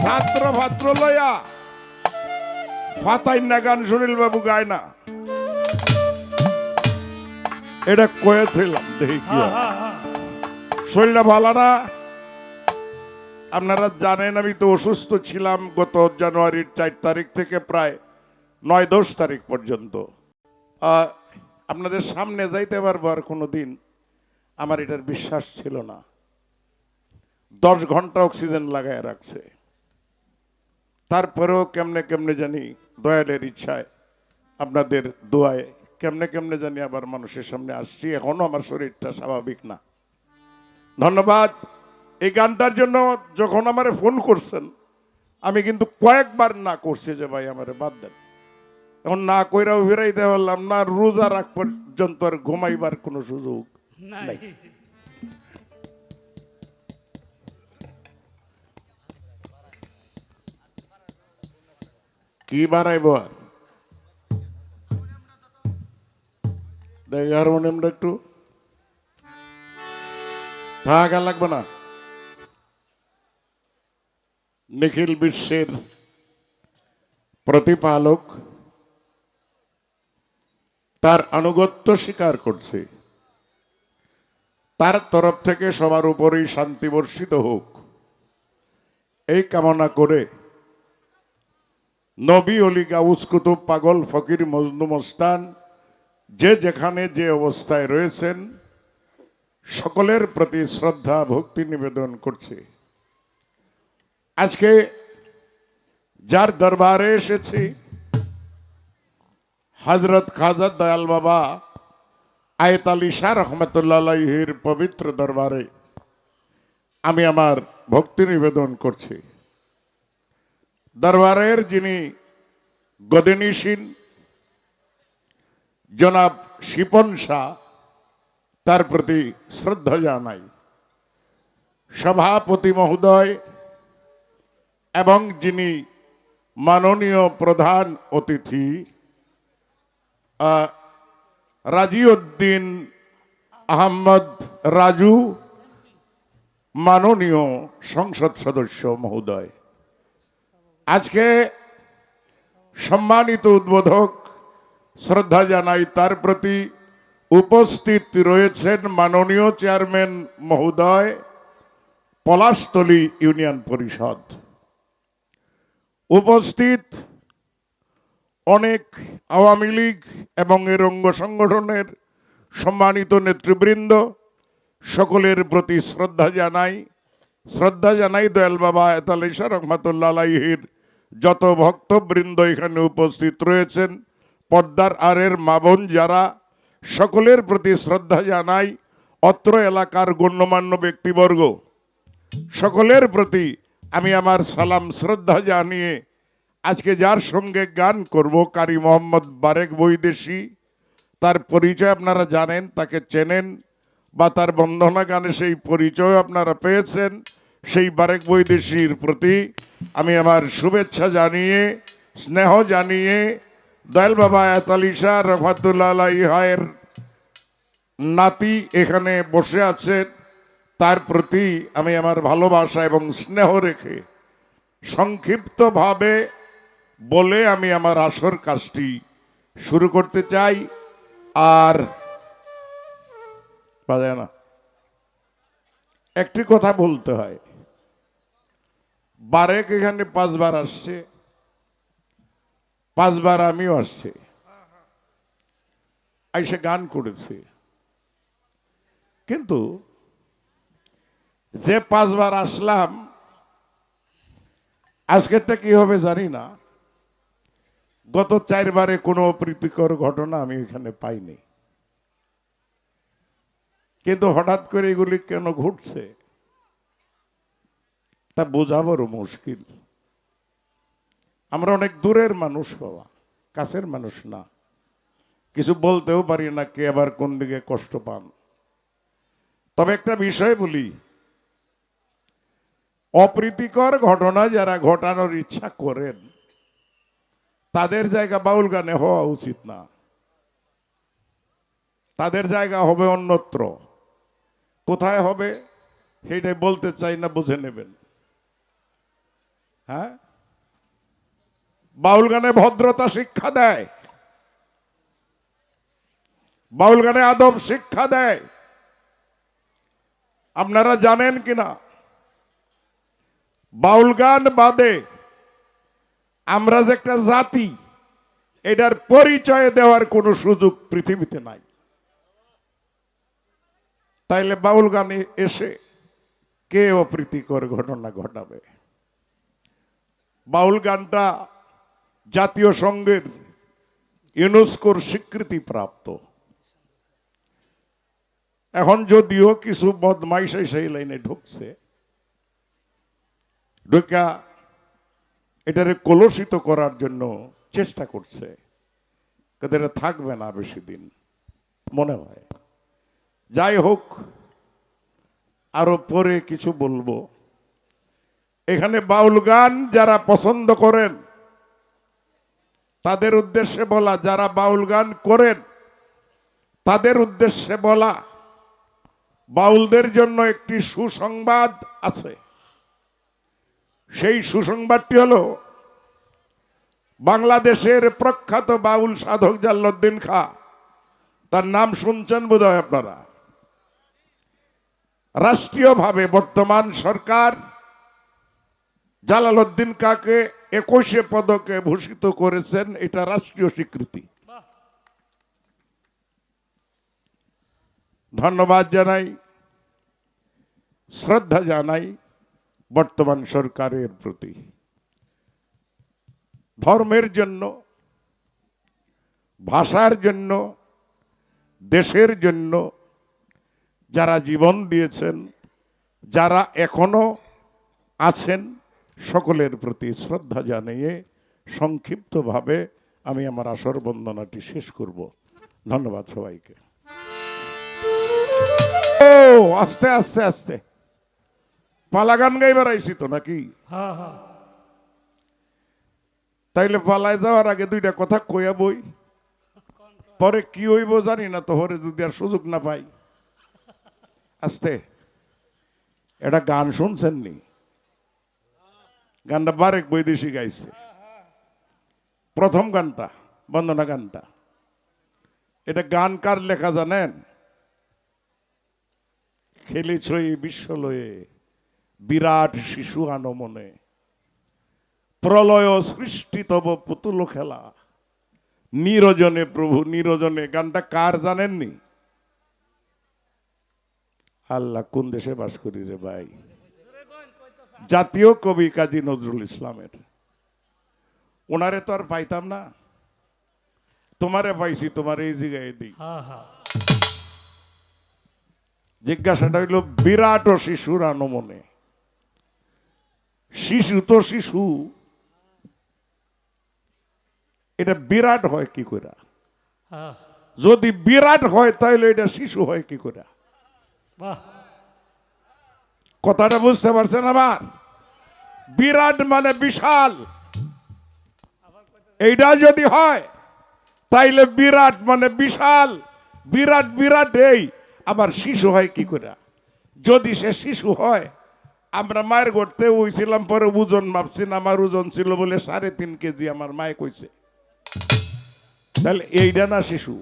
ছাত্র ভাত্র লয়া। ফাতাই না গান সুনীল বাবু গায় না। এটা কয়েছিলাম দেখি কি শরীরটা ভালো না? আপনারা জানেন আমি তো অসুস্থ ছিলাম গত জানুয়ারির চার তারিখ থেকে প্রায় নয় দশ তারিখ পর্যন্ত। আপনাদের সামনে যাইতে পারব আর কোনো দিন আমার এটার বিশ্বাস ছিল না। দশ ঘণ্টা অক্সিজেন লাগায় রাখছে। তারপরেও কেমনে কেমনে জানি দয়ালের ইচ্ছায় আপনাদের দোয়ায় কেমনে কেমনে জানি আবার মানুষের সামনে আসছি এখনও আমার শরীরটা স্বাভাবিক না। ধন্যবাদ। এই গানটার জন্য যখন আমারে ফোন করছেন আমি কিন্তু কয়েকবার না করছি যে ভাই আমারে বাদ দেন। এখন না কইরাও ফিরাইতে পারলাম না রোজা রাখ পর্যন্ত আর ঘুমাইবার কোনো সুযোগ নাই। কি বানাইব আর? হারমোনিয়ামটা একটু। থাকা লাগবে না। নিখিল বিশ্বের প্রতিপালক তার আনুগত্য স্বীকার করছে। তার তরফ থেকে সবার উপরেই শান্তি বর্ষিত হোক। এই কামনা করে নবী অলি গাউস কুতুব পাগল ফকির মজনু মস্তান, যে যেখানে যে অবস্থায় রয়েছেন, সকলের প্রতি শ্রদ্ধা, ভক্তি নিবেদন করছে। আজকে যার দরবারে এসেছি হজরত খাজা দয়াল বাবা আয়ত আলী শাহ রহমতুল্লাহির পবিত্র দরবারে আমি আমার ভক্তি নিবেদন করছি। দরবারের যিনি গদিনীশীন জনাব শিপন শাহ, তার প্রতি শ্রদ্ধা জানাই। সভাপতি মহোদয় এবং যিনি মাননীয় প্রধান অতিথি রাজিউদ্দিন আহমদ রাজু, মাননীয় সংসদ সদস্য মহোদয়। আজকে সম্মানিত উদ্বোধক শ্রদ্ধা জানাই তার প্রতি উপস্থিত রয়েছেন মাননীয় চেয়ারম্যান মহোদয়, পলাশতলী ইউনিয়ন পরিষদ। উপস্থিত অনেক আওয়ামী লীগ এবং এর অঙ্গ সংগঠনের সম্মানিত নেতৃবৃন্দ, সকলের প্রতি শ্রদ্ধা জানাই। শ্রদ্ধা জানাই দয়াল বাবা এতালেশা আলাইহির যত ভক্তবৃন্দ এখানে উপস্থিত রয়েছেন, পদ্মার আরের মাবন যারা, সকলের প্রতি শ্রদ্ধা জানাই অত্র এলাকার গণ্যমান্য ব্যক্তিবর্গ। সকলের প্রতি আমি আমার সালাম, শ্রদ্ধা জানিয়ে আজকে যার সঙ্গে গান করব, কারি মোহাম্মদ বারেক বৈদেশি, তার পরিচয় আপনারা জানেন, তাকে চেনেন, বা তার বন্দনা গানে সেই পরিচয় আপনারা পেয়েছেন, সেই বারেক বৈদেশির প্রতি আমি আমার শুভেচ্ছা জানিয়ে, স্নেহ জানিয়ে, দয়াল বাবা এতালিশা রহমাতুল্লাহ আলাইহায়ের নাতি এখানে বসে আছেন। তার প্রতি আমি আমার ভালোবাসা এবং স্নেহ রেখে সংক্ষিপ্তভাবে বলে আমি আমার আসর কাজটি শুরু করতে চাই। আর না। একটি কথা বলতে হয়। বারেক এখানে পাঁচবার আসছে, পাঁচবার আমিও আসছি। আইসে গান করেছে। কিন্তু যে পাঁচবার আসলাম, আজকেরটা কি হবে জানি না। গত চারবারে কোনো অপ্রীতিকর ঘটনা আমি এখানে পাইনি। কিন্তু হঠাৎ করে এগুলি কেন ঘটছে? তা বোঝাবারও মুশকিল। আমরা অনেক দূরের মানুষ বাবা, কাছের মানুষ না। কিছু বলতেও পারি না কে আবার কোন দিকে কষ্ট পান। তবে একটা বিষয় বলি, অপ্রীতিকর ঘটনা যারা ঘটানোর ইচ্ছা করেন, তাদের জায়গা বাউল গানে হওয়া উচিত না। তাদের জায়গা হবে অন্যত্র। কোথায় হবে সেটাই বলতে চাই না, বুঝে নেবেন। হ্যাঁ? বাউল গানে ভদ্রতা শিক্ষা দেয়। বাউল গানে আদব শিক্ষা দেয়। আপনারা জানেন কিনা? বাউল গান বাদে আমরা যে একটা জাতি, এটার পরিচয় দেওয়ার কোনো সুযোগ পৃথিবীতে নাই। তাইলে বাউল গানে এসে কে অপ্রীতিকর ঘটনা ঘটাবে? বাউল গানটা জাতীয় সংঘের ইউনেস্কোর স্বীকৃতি প্রাপ্ত। এখন যদিও কিছু বদমাইশাই সেই লাইনে ঢুকছে, ঢুকা এটারে কলুষিত করার জন্য চেষ্টা করছে। এটা থাকবে না বেশি দিন, মনে হয়। যাই হোক, আরও পরে কিছু বলব। এখানে বাউল গান যারা পছন্দ করেন, তাদের উদ্দেশ্যে বলা, যারা বাউল গান করেন, তাদের উদ্দেশ্যে বলা, বাউলদের জন্য একটি সুসংবাদ আছে। সেই সুসংবাদটি হলো, বাংলাদেশের প্রখ্যাত বাউল সাধক জাল্লুদ্দিন খা, তার নাম শুনছেন বোধহয় আপনারা। রাষ্ট্রীয়ভাবে বর্তমান সরকার জালালউদ্দিন কাকে একুশে পদকে ভূষিত করেছেন এটা রাষ্ট্রীয় স্বীকৃতি। ধন্যবাদ জানাই শ্রদ্ধা জানাই বর্তমান সরকারের প্রতি। ধর্মের জন্য ভাষার জন্য দেশের জন্য যারা জীবন দিয়েছেন যারা এখনও আছেন সকলের প্রতি শ্রদ্ধা জানিয়ে সংক্ষিপ্তভাবে আমি আমার আসর বন্দনাটি শেষ করব। ধন্যবাদ সবাইকে। ও আস্তে আস্তে আস্তে। পালা গান গাইবার আইসি তো নাকি? তাইলে পালায় যাওয়ার আগে দুইটা কথা কইয়া বই। পরে কি হইব জানি না তো হরে যদি আর সুযোগ না পাই। আস্তে এটা গান শুনছেন নি? গানটা বারেক বৈদেশি গাইছে। প্রথম গানটা, বন্দনা গানটা। এটা গান কার লেখা জানেন? খেলেছ এই বিশ্ব লয়ে বিরাট শিশু আনমনে। প্রলয় সৃষ্টি তব পুতুল খেলা। নিরজনে প্রভু, নিরজনে, গানটা কার জানেননি? আল্লাহ কোন দেশে বাস করি রে ভাই? জাতীয় কবি কাজী নজরুল ইসলামের। ওনারে তো আর পাইতাম না। তোমারে পাইছি তোমার এই জায়গায় দিই। জিজ্ঞাসাটা হইল বিরাট ও শিশুর আনমনে। শিশু তো শিশু। এটা বিরাট হয় কি করে যদি বিরাট হয় তাহলে এটা শিশু হয় কি করে বাহ। কথাটা বুঝতে পারছেন আমার বিরাট মানে বিশাল। এইটা যদি হয় তাইলে বিরাট মানে বিশাল। বিরাট বিরাট এই। আমার শিশু হয় কি করে? যদি সে শিশু হয় আমরা মায়ের গড়তে উইছিলাম পরে ওজন মাপছি না, আমার ওজন ছিল বলে সাড়ে তিন কেজি আমার মায়ে কইছে। তাহলে এইটা না শিশু?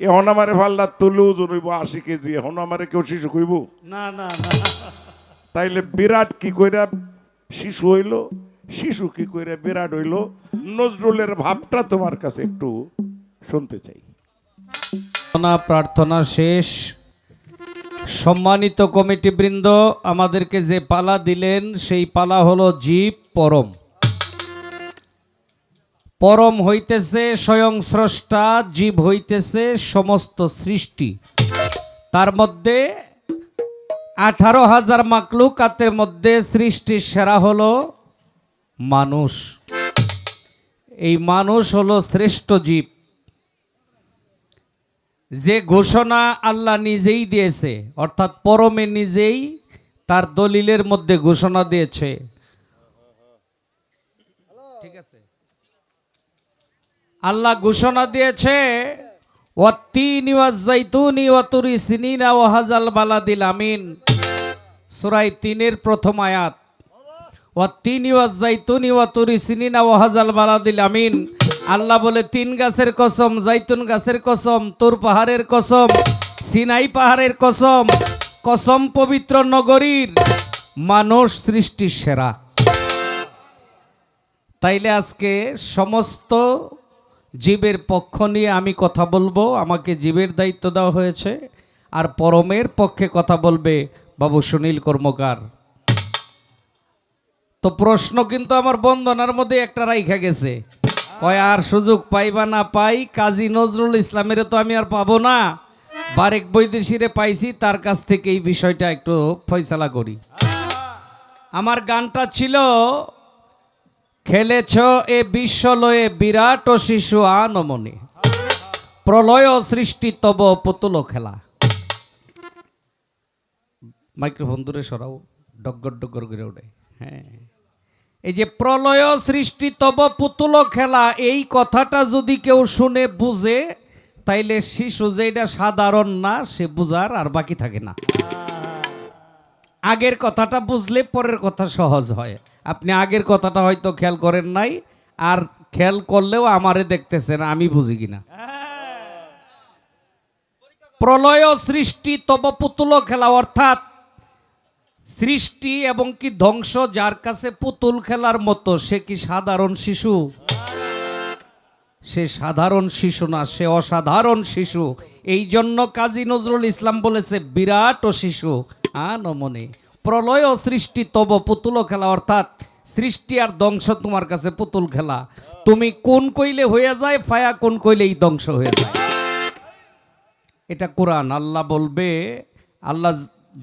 এখন আমার ফাল্লার তুলে ওজন আশি কেজি এখন আমারে কেউ শিশু কইব? না না না। তাইলে বিরাট কি কইরা শিশু হইল শিশু কি কইরা বিরাট হইল নজরুলের ভাবটা তোমার কাছে একটু শুনতে চাই। প্রার্থনা প্রার্থনা শেষ। সম্মানিত কমিটি বৃন্দ আমাদেরকে যে পালা দিলেন সেই পালা হলো জীব পরম। পরম হইতেছে স্বয়ং স্রষ্টা, জীব হইতেছে সমস্ত সৃষ্টি। তার মধ্যে আঠারো হাজার মাকলুকাতের মধ্যে সৃষ্টির সেরা হলো মানুষ। এই মানুষ হলো শ্রেষ্ঠ জীব। যে ঘোষণা আল্লাহ নিজেই দিয়েছে, অর্থাৎ পরমে নিজেই তার দলিলের মধ্যে ঘোষণা দিয়েছে ঠিক আছে আল্লাহ ঘোষণা দিয়েছে তিনের প্রথম আয়াত আল্লাহ বলে, তিন গাছের কসম, জাইতুন গাছের কসম, তোর পাহাড়ের কসম, সিনাই পাহাড়ের কসম কসম পবিত্র নগরীর মানুষ সৃষ্টির সেরা। তাইলে আজকে সমস্ত জীবের পক্ষ নিয়ে আমি কথা বলব। আমাকে জীবের দায়িত্ব দেওয়া হয়েছে। আর পরমের পক্ষে কথা বলবে বাবু সুনীল কর্মকার। তো প্রশ্ন কিন্তু আমার বন্দনার মধ্যে একটা রাইখা গেছে। কয়, আর সুযোগ পাইবা না পাই, কাজী নজরুল ইসলামের তো আমি আর পাবো না। বারেক বৈদেশিরে পাইছি, তার কাছ থেকে এই বিষয়টা একটু ফয়সালা করি। আমার গানটা ছিল খেলেছ এ বিশ্বলয়ে বিরাট শিশু আনমনে। প্রলয় সৃষ্টি তব পুতুল খেলা। মাইক্রোফোন দূরে সরাও ডগর ডগর করে ওঠে হ্যাঁ। এই যে প্রলয় সৃষ্টি তব পুতুল খেলা, এই কথাটা যদি কেউ শুনে বুঝে, তাইলে শিশু যে এটা সাধারণ না, সে বুঝার আর বাকি থাকে না। আগের কথাটা বুঝলে পরের কথা সহজ হয়। আপনি আগের কথাটা হয়তো খেয়াল করেন নাই, আর খেয়াল করলেও আমারে দেখতেছেন, আমি বুঝি কিনা। প্রলয় সৃষ্টি তব পুতুল খেলা, অর্থাৎ সৃষ্টি এবং কি ধ্বংস, যার কাছে পুতুল খেলার মতো, সে কি সাধারণ শিশু? সে সাধারণ শিশু না, সে অসাধারণ শিশু। এই জন্য কাজী নজরুল ইসলাম বলেছে, বিরাট ও শিশু। আনমনে প্রলয় সৃষ্টি তব পুতুল খেলা, অর্থাৎ সৃষ্টি আর ধ্বংস তোমার কাছে পুতুল খেলা। তুমি কোন কইলে হয়ে যায়, ফায়া কোন কইলেই ধ্বংস হয়ে যায়। এটা কোরআন, আল্লাহ বলবে, আল্লাহ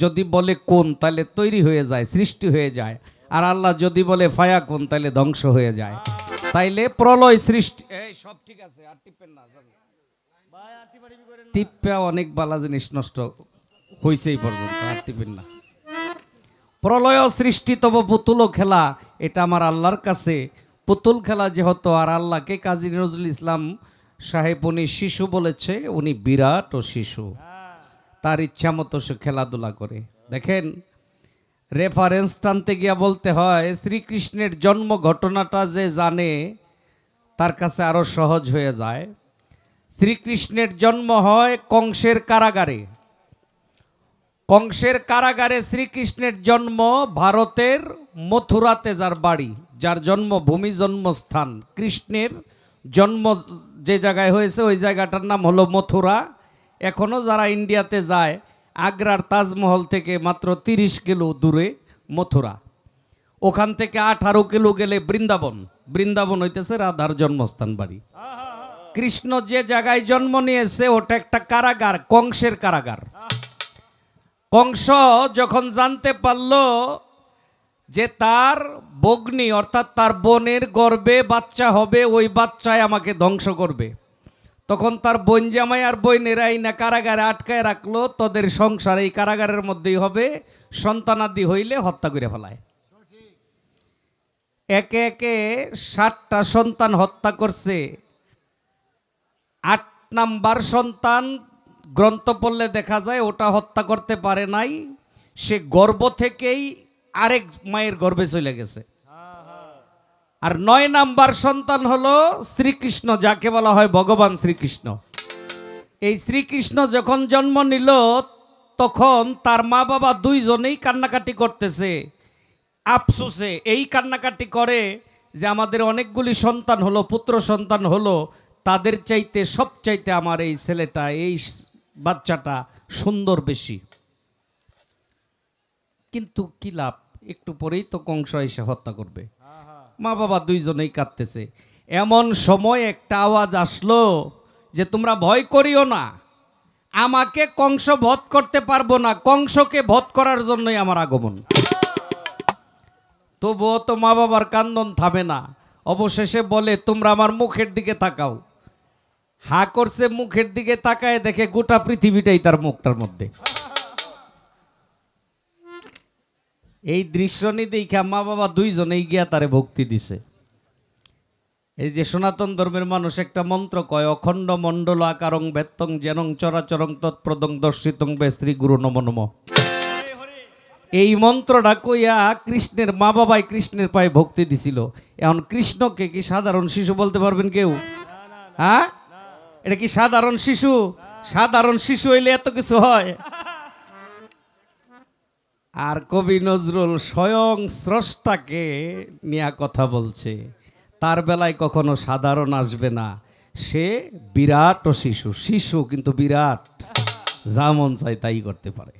যদি বলে কোন, তাহলে তৈরি হয়ে যায়, সৃষ্টি হয়ে যায়। আর আল্লাহ যদি বলে ফায়া কোন, তাহলে ধ্বংস হয়ে যায়। তাইলে প্রলয় সৃষ্টি, এই সব ঠিক আছে, আর টিপেন না টিপা অনেক বালা জিনিস নষ্ট হয়েছে এই পর্যন্ত, আর টিপেন না। প্রলয় সৃষ্টি তব পুতুল খেলা, এটা আমার আল্লাহর কাছে। পুতুল খেলা যেহেতু, আর আল্লাহকে কাজী নজরুল ইসলাম সাহেব উনি শিশু বলেছে, উনি বিরাট ও শিশু। তার ইচ্ছা মতো সে খেলাধুলা করে। দেখেন রেফারেন্স টানতে গিয়া বলতে হয়, শ্রীকৃষ্ণের জন্ম ঘটনাটা যে জানে, তার কাছে আরও সহজ হয়ে যায়। শ্রীকৃষ্ণের জন্ম হয় কংসের কারাগারে। কংসের কারাগারে শ্রীকৃষ্ণের জন্ম ভারতের মথুরাতে যার বাড়ি, যার জন্মভূমি জন্মস্থান। কৃষ্ণের জন্ম যে জায়গায় হয়েছে, ওই জায়গাটার নাম হলো মথুরা। এখনও যারা ইন্ডিয়াতে যায়, আগ্রার তাজমহল থেকে মাত্র তিরিশ কিলো দূরে মথুরা। ওখান থেকে আঠারো কিলো গেলে বৃন্দাবন। বৃন্দাবন হইতেছে রাধার জন্মস্থান বাড়ি। কৃষ্ণ যে জায়গায় জন্ম নিয়েছে, ওটা একটা কারাগার, কংসের কারাগার। কংস যখন জানতে পারল যে তার বগ্নি, অর্থাৎ তার বোনের গর্বে বাচ্চা হবে, ওই বাচ্চায় আমাকে ধ্বংস করবে। তখন তার বোন জামাই আর বইনেরাই না কারাগারে আটকায় রাখল, তোদের সংসার এই কারাগারের মধ্যেই হবে, সন্তানাদি হইলে হত্যা করে ফেলায়। একে একে ষাটটা সন্তান হত্যা করছে। আট নাম্বার সন্তান গ্রন্থ পড়লে দেখা যায় ওটা হত্যা করতে পারে নাই, সে গর্ভ থেকেই আরেক মায়ের গর্বে চলে গেছে। আর নয় নাম্বার সন্তান হলো শ্রীকৃষ্ণ, যাকে বলা হয় ভগবান শ্রীকৃষ্ণ। এই শ্রীকৃষ্ণ যখন জন্ম নিল, তখন তার মা বাবা দুইজনেই কান্নাকাটি করতেছে। আফসুসে এই কান্নাকাটি করে যে আমাদের অনেকগুলি সন্তান হলো, পুত্র সন্তান হলো, তাদের চাইতে সব চাইতে আমার এই ছেলেটা, এই বাচ্চাটা সুন্দর বেশি। কিন্তু কি লাভ? একটু পরেই তো কংস এসে হত্যা করবে। মা বাবা দুইজনেই কাঁদতেছে। এমন সময় একটা আওয়াজ আসলো যে তোমরা ভয় করিও না। আমাকে কংস বধ করতে পারব না। কংসকে বধ করার জন্যই আমার আগমন। তবুও তো মা বাবার কান্দন থামে না। অবশেষে বলে, তোমরা আমার মুখের দিকে তাকাও। হা করছে মুখের দিকে তাকায় দেখে গোটা পৃথিবীটাই তার মুখটার মধ্যে। এই দৃশ্য নিয়ে দেখা মা বাবা দুইজনেই গিয়া তারে ভক্তি দিছে। এই যে সনাতন ধর্মের মানুষ একটা মন্ত্র কয়, অখণ্ড মণ্ডল আকারং বেত্তং জেনং চরাচরং তৎপ্রদং দর্শিতং বে শ্রী গুরু নম নম। এই মন্ত্রটা কইয়া কৃষ্ণের মা বাবাই কৃষ্ণের পায়ে ভক্তি দিছিল। এখন কৃষ্ণকে কি সাধারণ শিশু বলতে পারবেন কেউ? হ্যাঁ? এটা কি সাধারণ শিশু? সাধারণ শিশু হইলে এত কিছু হয়। আর কবি নজরুল স্বয়ং স্রষ্টাকে নিয়ে কথা বলছে, তার বেলায় কখনো সাধারণ আসবে না। সে বিরাট ও শিশু শিশু কিন্তু বিরাট। যা মন চাই তাই করতে পারে।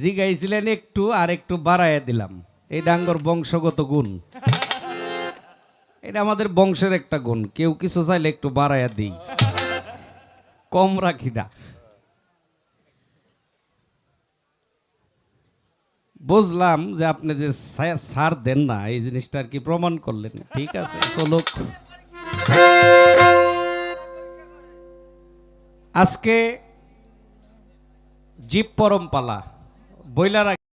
জিগাইছিলেন একটু আর একটু বাড়াইয়া দিলাম। এই ডাঙ্গর বংশগত গুণ। এটা আমাদের বংশের একটা গুণ। কেউ কিছু চাইলে একটু বাড়াইয়া দিই। কম রাখি না। বুঝলাম যে আপনি যে সা- ছাড় দেন না, এই জিনিসটা আর কি প্রমাণ করলেন। ঠিক আছে, চলুক। আজকে জীব পরমপালা বইলার